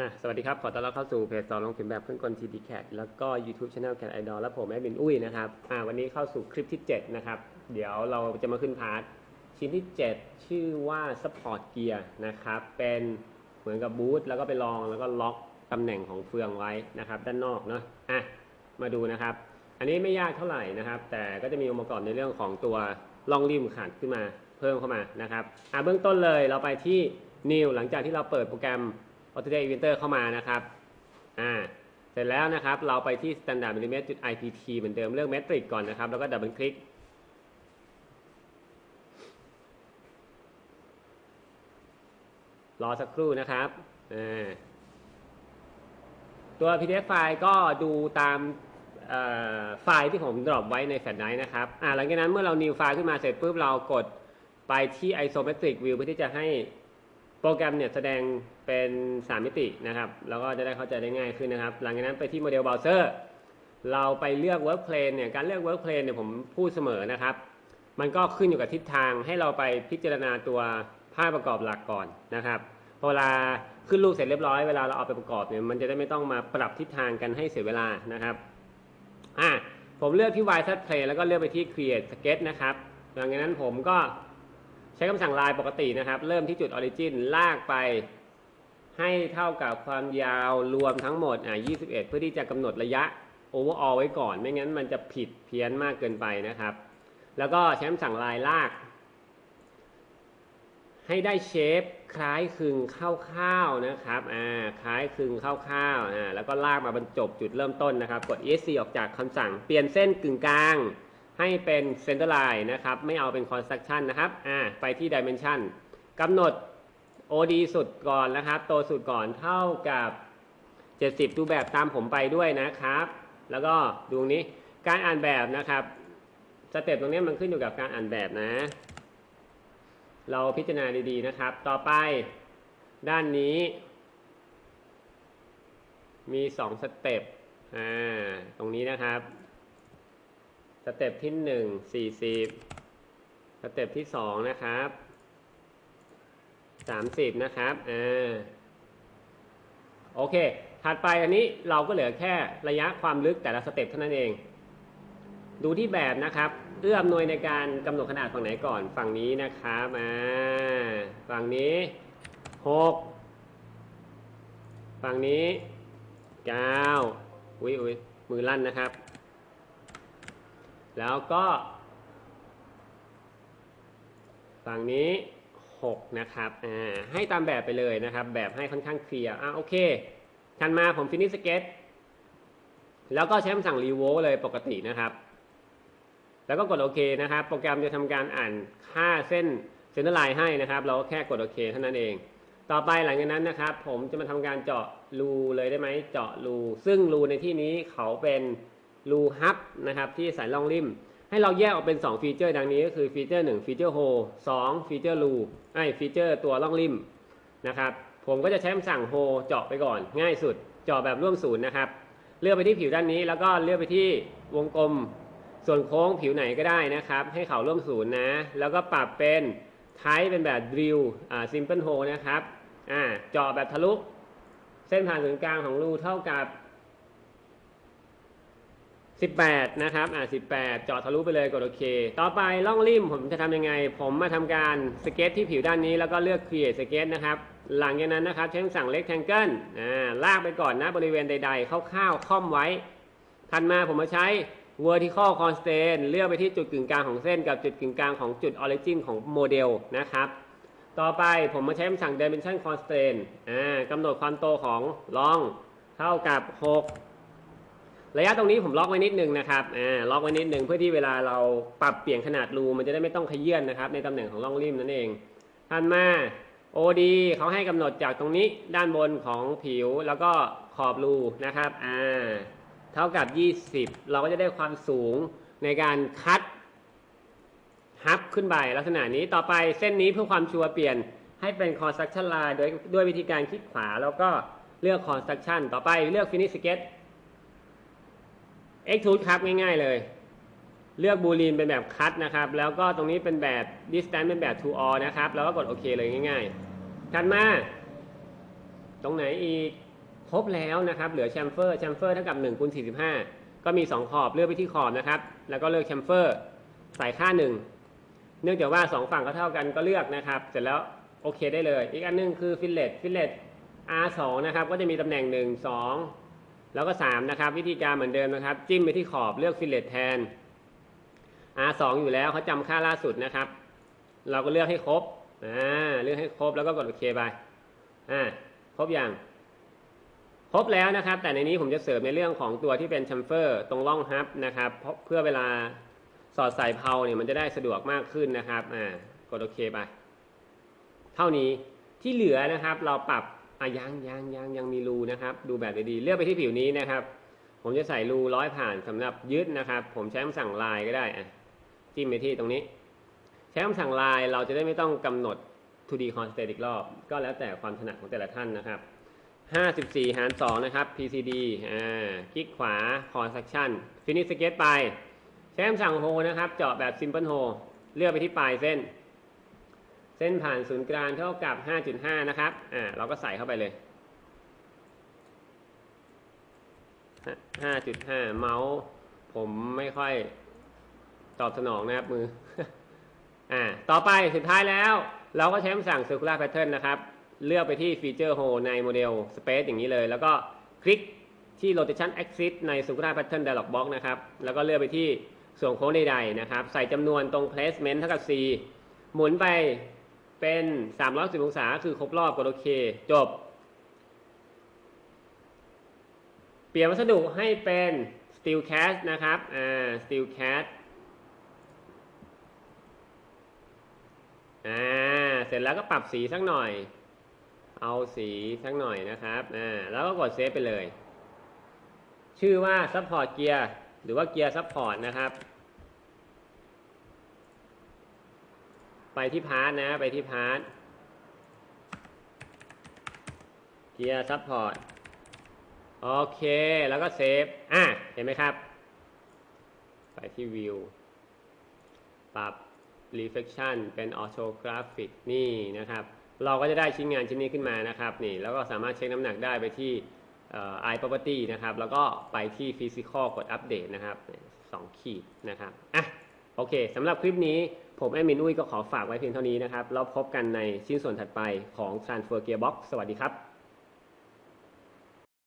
อะสวัสดีครับ ขอต้อนรับเข้าสู่เพจสอนลงเขียนแบบเครื่องกล TD Cat แล้วก็ YouTube Channel Cat Idol และผมแอดมินอุ้ยนะครับอ่าวันนี้เข้าสู่คลิปที่ 7 นะครับ เดี๋ยวเราจะมาขึ้นพาร์ทชิ้นที่ 7 ชื่อว่า Support Gear นะครับ เป็นเหมือนกับบูทแล้วก็ไปลองแล้วก็ล็อกตำแหน่งของเฟืองไว้นะครับ ด้านนอกเนาะอะมาดูนะครับ อันนี้ไม่ยากเท่าไหร่นะครับ แต่ก็จะมีองค์ประกอบในเรื่องของตัวล่องริมขัดขึ้นมาเพิ่มเข้ามานะครับอะเบื้องต้นเลยเราไปที่ New หลังจากที่เราเปิดโปรแกรม Autodesk Inventor เข้ามานะครับอ่าเสร็จแล้วนะครับเราไปที่ Standard Millimeter จุด IPT เหมือนเดิมเลือก Metric ก่อนนะครับ แล้วก็ดับเบิลคลิกรอสักครู่นะครับตัว PDF ไฟล์ก็ดูตามไฟล์ที่ผมดรอปไว้ในแฟลชไดรฟ์นะครับหลังจากนั้นเมื่อเรา new ไฟล์ขึ้นมาเสร็จปุ๊บเรากดไปที่ isometric view เพื่อที่จะให้ รแกรมเนี่ยแสดงเป็น 3 มิตินะครับ แล้วก็จะได้เข้าใจได้ง่ายขึ้นนะครับ หลังจากนั้นไปที่โมเดลเบราว์เซอร์เราไปเลือก work plane เนี่ยการเลือก work plane เนี่ยผมพูดเสมอนะครับ มันก็ขึ้นอยู่กับทิศทางให้เราไปพิจารณาตัวภาพประกอบหลักก่อนนะครับพอเวลาขึ้นรูปเสร็จเรียบร้อยเวลาเราเอาไปประกอบเนี่ยมันจะได้ไม่ต้องมาปรับทิศทางกันให้เสียเวลานะครับอะผมเลือกที่ y z plane แล้วก็เลือกไปที่ create sketch นะครับหลังจากนั้นผมก็ ใช้คำสั่งลายปกตินะครับ เริ่มที่จุด origin ลากไปให้เท่ากับความยาวรวมทั้งหมดอะ21 เพื่อที่จะกำหนดระยะ overall ไว้ก่อน ไม่งั้นมันจะผิดเพี้ยนมากเกินไปนะครับ แล้วก็ใช้คำสั่งลายลาก ให้ได้เชฟคล้ายคลึงคร่าวๆนะครับอ่าคล้ายคลึงคร่าวๆอ่าแล้วก็ลากมาบรรจบจุดเริ่มต้นนะครับ กด ESC ออกจากคำสั่งเปลี่ยนเส้นกึ่งกลาง ให้เป็น center line นะครับ ไม่เอาเป็น construction นะครับ อ่า ไปที่ dimension กำหนด OD สุดก่อนนะครับ โตสุดก่อนเท่ากับ 70 ดูแบบตามผมไปด้วยนะครับ แล้วก็ดูตรงนี้ การอ่านแบบนะครับ สเต็ปตรงนี้มันขึ้นอยู่กับการอ่านแบบนะ เราพิจารณาดีๆนะครับ ต่อไปด้านนี้ มีสองสเต็ป อ่า ตรงนี้นะครับ สเต็ปที่หนึ่งสี่สิบสเต็ปที่สองนะครับสามสิบนะครับอ่าโอเค ถัดไปอันนี้เราก็เหลือแค่ระยะความลึกแต่ละสเต็ปเท่านั้นเอง ดูที่แบบนะครับ เอื้ออำนวยในการกำหนดขนาดฝั่งไหนก่อน ฝั่งนี้นะครับอ่าฝั่งนี้หกฝั่งนี้เก้าอุ้ยอุ้ยมือลั่นนะครับ แล้วก็ ฝั่งนี้หกนะครับอ่าให้ตามแบบไปเลยนะครับ แบบให้ค่อนข้างเคลียร์อะโอเคทันมาผมฟินิชสเก็ตแล้วก็ใช้คำสั่งรีโวเลยปกตินะครับ แล้วก็กดโอเคนะครับ โปรแกรมจะทำการอ่านค่าเส้นเซนเตอร์ไลน์ให้นะครับ เราก็แค่กดโอเคเท่านั้นเอง ต่อไปหลังจากนั้นนะครับ ผมจะมาทำการเจาะรูเลยได้ไหมเจาะรู ซึ่งรูในที่นี้เขาเป็น รูฮับนะครับที่ใส่ล่องริม ให้เราแยกออกเป็น 2 ฟีเจอร์ดังนี้ก็คือฟีเจอร์1ฟีเจอร์โฮ2ฟีเจอร์รูไอฟีเจอร์ตัวล่องริมนะครับผมก็จะใช้คำสั่งโฮเจาะไปก่อน ง่ายสุดเจาะแบบร่วมศูนย์นะครับ เลือกไปที่ผิวด้านนี้ แล้วก็เลือกไปที่วงกลม ส่วนโค้งผิวไหนก็ได้นะครับ ให้เขาร่วมศูนย์นะ แล้วก็ปรับเป็นไทป์เป็นแบบ drill อ่า simple hole นะครับอ่าเจาะแบบทะลุ เส้นผ่านศูนย์กลางของรูเท่ากับ 18 นะครับอ่า18 เจาะทะลุไปเลยกดโอเค ต่อไปล่องริมผมจะทำยังไง ผมมาทำการสเก็ตที่ผิวด้านนี้แล้วก็เลือก create sketch นะครับ หลังจากนั้นนะครับใช้คำสั่ง rectangle อ่าลากไปก่อนนะบริเวณใดๆคร่าวๆค่อมไว้ถัดมาผมมาใช้ vertical constraint เลือกไปที่จุดกึ่งกลางของเส้นกับจุดกึ่งกลางของจุด origin ของโมเดลนะครับ ต่อไปผมมาใช้คำสั่ง dimension constraint อ่ากำหนดความโตของลองเท่ากับ 6 ระยะตรงนี้ผมล็อกไว้นิดนึงนะครับอ่าล็อกไว้นิดนึงเพื่อที่เวลาเราปรับเปลี่ยนขนาดรูมันจะได้ไม่ต้องขยื่นนะครับ ในตำแหน่งของล่องริมนั่นเองถัดมา OD เขาให้กำหนดจากตรงนี้ด้านบนของผิวแล้วก็ขอบรูนะครับอ่าเท่ากับ 20 เราก็จะได้ความสูงในการคัดฮับขึ้นไปลักษณะนี้ต่อไปเส้นนี้เพื่อความชัวร์เปลี่ยนให้เป็น construction line โดยด้วยวิธีการคลิกขวาแล้วก็เลือก construction ต่อไปเลือก finish sketch extrude ครับง่ายๆเลย เลือกบูลีนเป็นแบบคัดนะครับ แล้วก็ตรงนี้เป็นแบบ distance เป็นแบบ to all นะครับ แล้วก็กดโอเคเลยง่ายๆถัดมา ตรงไหนอีกครบแล้วนะครับ เหลือแชมเฟอร์แชมเฟอร์เท่ากับ1คูณ45 ก็มี 2 ขอบเลือกไปที่ขอบนะครับ แล้วก็เลือกแชมเฟอร์ใส่ค่า 1 เนื่องจากว่า 2 ฝั่งก็เท่ากันก็เลือกนะครับ เสร็จแล้วโอเคได้เลย อีกอันหนึงคือฟิลเลตฟิลเลต R2 นะครับ ก็จะมีตำแหน่ง 1 2 แล้วก็ 3 นะครับ วิธีการเหมือนเดิมนะครับ จิ้มไปที่ขอบเลือกฟิลเลตแทน R2 อยู่แล้วเขาจำค่าล่าสุดนะครับ เราก็เลือกให้ครบอ่าเลือกให้ครบแล้วก็กดโอเคไปอ่าครบอย่างครบแล้วนะครับ แต่ในนี้ผมจะเสริมในเรื่องของตัวที่เป็นชัมเฟอร์ตรงร่องฮับนะครับเพื่อเวลาสอดใส่เพาเนี่ยมันจะได้สะดวกมากขึ้นนะครับอ่ากดโอเคไปเท่านี้ที่เหลือนะครับเราปรับ อะยังยังยังยังมีรูนะครับ ดูแบบดีๆเลือกไปที่ผิวนี้นะครับ ผมจะใส่รูร้อยผ่านสำหรับยึดนะครับ ผมใช้คำสั่งลายก็ได้อะจิ้มไปที่ตรงนี้ ใช้คำสั่งลายเราจะได้ไม่ต้องกำหนด 2D constant อีกรอบ ก็แล้วแต่ความถนัดของแต่ละท่านนะครับ54 หาร 2 นะครับ PCD อ่า คลิกขวา construction finish sketch ไป ใช้คำสั่ง hold นะครับ เจาะแบบ simple hold เลือกไปที่ปลายเส้น เส้นผ่านศูนย์กลางเท่ากับ 5.5 นะครับ อ่า เราก็ใส่เข้าไปเลย 5.5 เมาส์ผมไม่ค่อยตอบสนองนะครับมือ อ่า ต่อไปสุดท้ายแล้ว เราก็ใช้คำสั่ง circular pattern นะครับ เลือกไปที่ feature hole ในโมเดล space อย่างนี้เลย แล้วก็คลิกที่ rotation axis ใน circular pattern dialog box นะครับ แล้วก็เลือกไปที่ส่วนโค้งใดๆนะครับ ใส่จำนวนตรง placement เท่ากับ c หมุนไป เป็น310องศาคือครบรอบกดโอเค จบ เปลี่ยนวัสดุให้เป็น steel cast นะครับ อ่า steel cast อ่า เสร็จแล้วก็ปรับสีสักหน่อย เอาสีสักหน่อยนะครับ อ่า แล้วก็กดเซฟไปเลย ชื่อว่า support gear หรือว่า gear support นะครับ ไปที่พาร์ทนะไปที่พาร์ท gear support โอเค แล้วก็เซฟอะเห็นไหมครับ ไปที่ view ปรับ reflection เป็น orthographic นี่นะครับ เราก็จะได้ชิ้นงานชิ้นนี้ขึ้นมานะครับนี่แล้วก็สามารถเช็คน้ำหนักได้ไปที่เอ่อ i property นะครับ แล้วก็ไปที่ physical กดอัปเดตนะครับสองขีดนะครับอะ โอเคสำหรับคลิปนี้ผมแอดมินอุ้ยก็ขอฝากไว้เพียงเท่านี้นะครับแล้วพบกันในชิ้นส่วนถัดไปของ Transfer Gearbox สวัสดีครับ